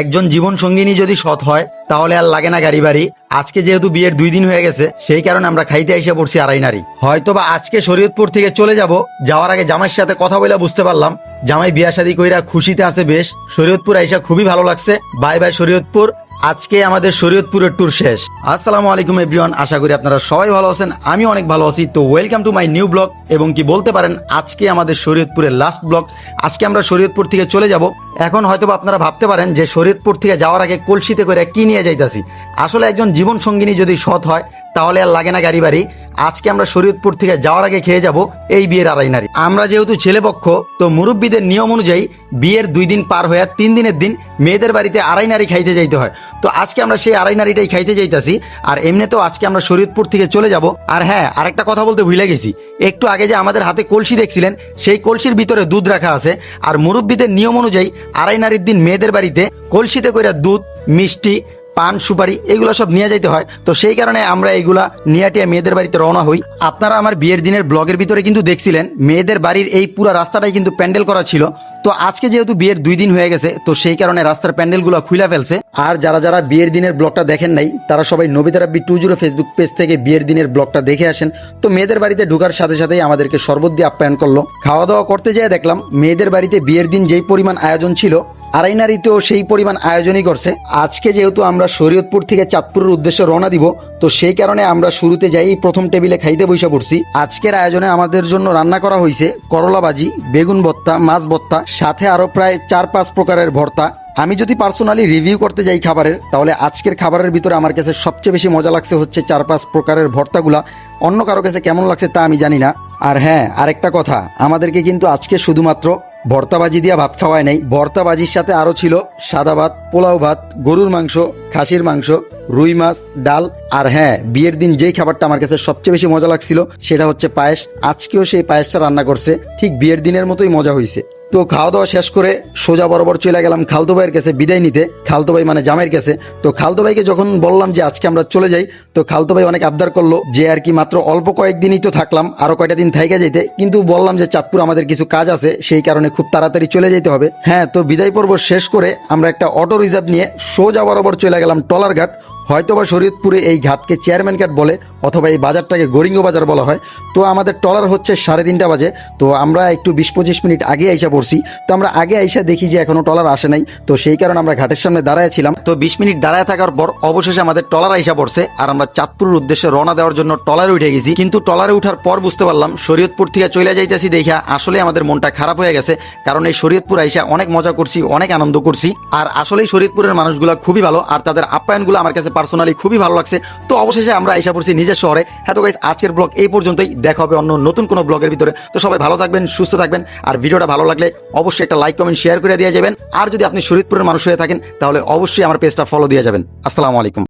একজন জীবন সঙ্গিনী যদি সৎ হয়, তাহলে আর লাগে না গাড়ি বাড়ি। আজকে যেহেতু বিয়ের দুই দিন হয়ে গেছে, সেই কারণে আমরা খাইতে এসে পড়ছি আড়াই নারী। হয়তোবা আজকে শরীয়তপুর থেকে চলে যাব, যাওয়ার আগে জামাইয়ের সাথে কথা বলে বুঝতে পারলাম। জামাই বিয়া শাদী কইরা খুশিতে আছে বেশ। শরীয়তপুর আইসা খুবই ভালো লাগছে। Bye bye Shariatpur. আজকে আমাদের শরীয়তপুরের ট্যুর শেষ। আসসালামু আলাইকুম, এভরিওয়ান। আশা করি আপনারা সবাই ভালো আছেন, আমি অনেক ভালো আছি। তো welcome to my new blog এবং কি বলতে পারেন, আজকে আমাদের শরীয়তপুরের লাস্ট ব্লগ আজকে আমরা শরীয়তপুর থেকে চলে যাব। এখন হয়তো আপনারা ভাবতে পারেন যে শরীয়তপুর থেকে যাওয়ার আগে কলসিতে করে কি নিয়ে যাইতাছি। আসলে একজন জীবন সঙ্গিনী যদি সৎ হয়, তাহলে আর লাগে না গাড়ি বাড়ি। আজকে আমরা শরীয়তপুর থেকে যাওয়ার আগে খেয়ে যাব এই বিয়ের আড়াই নারী। আমরা যেহেতু ছেলেপক্ষ, তো মুরব্বীদের নিয়ম অনুযায়ী বিয়ের দুই দিন পার হয়ে তিন দিনের দিন মেয়েদের বাড়িতে আড়াই নারী খাইতে যাইতে হয়। তো আজকে আমরা সেই আড়াই নারীটাই খাইতে যাইতাছি। আর এমনিতেও আজকে আমরা শরীয়তপুর থেকে চলে যাব। আর হ্যাঁ আরেকটা কথা বলতে ভুলে গেছি। একটু আগে যে আমাদের হাতে কলসি দেখছিলেন, সেই কলসির ভিতরে দুধ রাখা আছে। আর মুরব্বীদের নিয়ম অনুযায়ী আড়াই নারীর দিন মেয়েদের বাড়িতে কলসিতে করে দুধ, মিষ্টি পান, সুপারি এগুলো সব নিয়ে যাইতে হয়। তো সেই কারণে আমরা এগুলা নিয়াটিয়া মেয়েদের বাড়িতে রওনা হই। আপনারা আমার বিয়ের দিনের ব্লগের ভিতরে কিন্তু দেখছিলেন, মেয়েদের বাড়ির এই পুরো রাস্তাটাই কিন্তু প্যান্ডেল করা ছিল। তো আজকে যেহেতু বিয়ের দুই দিন হয়ে গেছে, তো সেই কারণে রাস্তার প্যান্ডেলগুলো খুলে ফেলছে। আর যারা যারা বিয়ের দিনের ব্লগটা দেখেন নাই, তারা সবাই Nabita Rabbi two zero Facebook page থেকে বিয়ের দিনের ব্লগটা দেখে আসেন। তো মেয়েদের বাড়িতে ঢুকার সাথে সাথেই আমাদেরকে শরবত দিয়ে আপ্যায়ন করল। খাওয়া দাওয়া করতে যেয়ে দেখলাম, মেয়েদের বাড়িতে বিয়ের দিন যেই পরিমাণ আয়োজন ছিল আড়াই নারীতেও সেই পরিমাণ আয়োজনই করছে। আজকে যেহেতু আমরা শরীয়তপুর থেকে চাঁদপুরের উদ্দেশ্যে রওনা দিব, তো সেই কারণে আমরা শুরুতে যাই, প্রথম টেবিলে খাইতে বসে পড়ছি। আজকের আয়োজনে আমাদের জন্য রান্না করা হয়েছে করলা ভাজি, বেগুন ভত্তা মাছ ভত্তা সাথে আরও প্রায় চার পাঁচ প্রকারের ভর্তা। আমি যদি পার্সোনালি রিভিউ করতে যাই খাবারের, তাহলে আজকের খাবারের ভিতরে আমার কাছে সবচেয়ে বেশি মজা লাগছে হচ্ছে চার পাঁচ প্রকারের ভর্তাগুলা। অন্য কারও কাছে কেমন লাগছে তা আমি জানি না। আর হ্যাঁ আরেকটা কথা, আমাদেরকে কিন্তু আজকে শুধুমাত্র ভর্তাবাজি দিয়া ভাত খাওয়ায় নাই। ভর্তাবাজির সাথে আরও ছিল সাদা ভাত, পোলাও ভাত, গরুর মাংস, খাসির মাংস, রুই মাছ, ডাল। আর হ্যাঁ বিয়ের দিন যেই খাবারটা আমার কাছে সবচেয়ে বেশি মজা লাগছিল, সেটা হচ্ছে পায়েস। আজকেও সেই পায়েসটা রান্না করছে। ঠিক বিয়ের দিনের মতোই মজা হয়েছে তো খাওয়া দাওয়া শেষ করে সোজা বরাবর চলে গেলাম খালতো ভাইয়ের কাছে বিদায় নিতে। খালতো ভাই মানে জামাইয়ের কাছে। তো খালতো ভাইকে যখন বললাম যে আজকে আমরা চলে যাই, তো খালতো ভাই অনেক আবদার করল যে আর কি মাত্র অল্প কয়েকদিনই তো থাকলাম, আরও কয়টা দিন থাইকা যেতে কিন্তু বললাম যে চাঁদপুর আমাদের কিছু কাজ আছে, সেই কারণে খুব তাড়াতাড়ি চলে যেতে হবে। হ্যাঁ তো বিদায় পর্ব শেষ করে আমরা একটা অটো রিজার্ভ নিয়ে সোজা বরাবর চলে গেলাম টলার ঘাট। হয়তোবা শরীয়তপুরে এই ঘাটকে চেয়ারম্যান ঘাট বলে। অথবা এই বাজারটাকে গরিঙ্গ বাজার বলা হয়। তো আমাদের টলার হচ্ছে সাড়ে তিনটা বাজে। তো আমরা একটু বিশ পঁচিশ মিনিট আগে আইসা পড়ছি। তো আমরা আগে আইসা দেখি যে এখনও টলার আসে নাই। তো সেই কারণে আমরা ঘাটের সামনে দাঁড়ায় ছিলাম। তো বিশ মিনিট দাঁড়ায় থাকার পর অবশেষে আমাদের টলার আইসা পড়ছে। আর আমরা চাঁদপুরের উদ্দেশ্যে রওনা দেওয়ার জন্য টলারে উঠে গেছি। কিন্তু টলারে উঠার পর বুঝতে পারলাম, শরীয়তপুর থেকে চলে যাইতেছি দেখা আসলে আমাদের মনটা খারাপ হয়ে গেছে। কারণ এই শরীয়তপুর আইসা অনেক মজা করছি, অনেক আনন্দ করছি। আর আসলেই শরীয়তপুরের মানুষগুলো খুবই ভালো। আর তাদের আপ্যায়নগুলো আমার কাছে পার্সোনালি খুবই ভালো লাগছে। তো অবশেষে আমরা আইসা পড়ছি নিজের শহরে। হ্যাঁ তো গাইজ আজকের ব্লগ এই পর্যন্তই। দেখা হবে অন্য নতুন কোনো ব্লগের ভিতরে। তো সবাই ভালো থাকবেন, সুস্থ থাকবেন। আর ভিডিওটা ভালো লাগলে অবশ্যই একটা লাইক কমেন্ট শেয়ার করে দিয়ে যাবেন। আর যদি আপনি শরীরপুরের মানুষ হয়ে থাকেন, তাহলে অবশ্যই আমার পেজটা ফলো দিয়ে যাবেন। আসসালামু আলাইকুম।